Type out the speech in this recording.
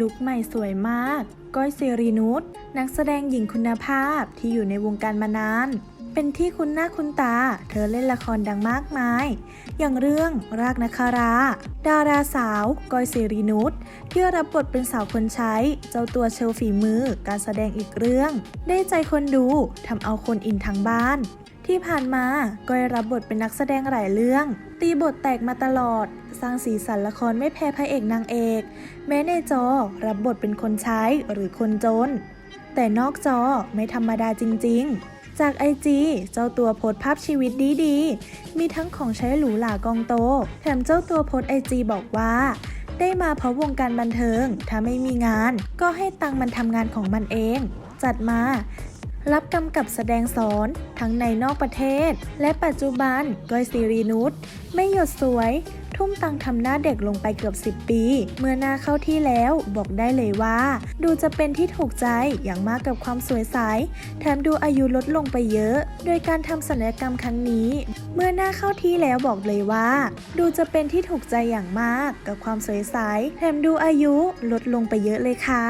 ลุคใหม่สวยมาก ก้อยเซรีนุชนักแสดงหญิงคุณภาพที่อยู่ในวงการมานาน เป็นที่คุ้นหน้าคุ้นตา เธอเล่นละครดังมากมาย อย่างเรื่องรากนคารา ดาราสาวก้อยซีรีนุชที่รับบทเป็นสาวคนใช้ เจ้าตัวเชลฝีมือการแสดงอีกเรื่อง ได้ใจคนดูทำเอาคนอินทั้งบ้าน ที่ผ่านมาก้อยรับบทเป็นนักแสดงหลายเรื่อง ตีบทแตกมาตลอด สร้างสีสันละครไม่แพ้พระเอกนางเอก แม้ในจอรับบทเป็นคนใช้หรือคนจน แต่นอกจอไม่ธรรมดาจริง ๆ จากไอจีเจ้าตัวโพสภาพชีวิตดีๆ มีทั้งของใช้หรูหรากองโต แถมเจ้าตัวโพสไอจีบอกว่าได้มาเพราะวงการบันเทิง ถ้าไม่มีงาน ก็ให้ตังมันทำงานของมันเอง จัดมา รับกำกับแสดงสอนทั้งในนอกประเทศ และปัจจุบันก้อยซีรีนุชไม่หยดสวย ทุ่มตังทำหน้าเด็กลงไปเกือบ 10 ปี เมื่อหน้าเข้าที่แล้วบอกได้เลยว่า ดูจะเป็นที่ถูกใจอย่างมากกับความสวยใสแถมดูอายุลดลงไปเยอะ โดยการทำศัลยกรรมครั้งนี้ เมื่อหน้าเข้าที่แล้วบอกเลยว่า ดูจะเป็นที่ถูกใจอย่างมากกับความสวยใสแถมดูอายุลดลงไปเยอะเลยค่ะ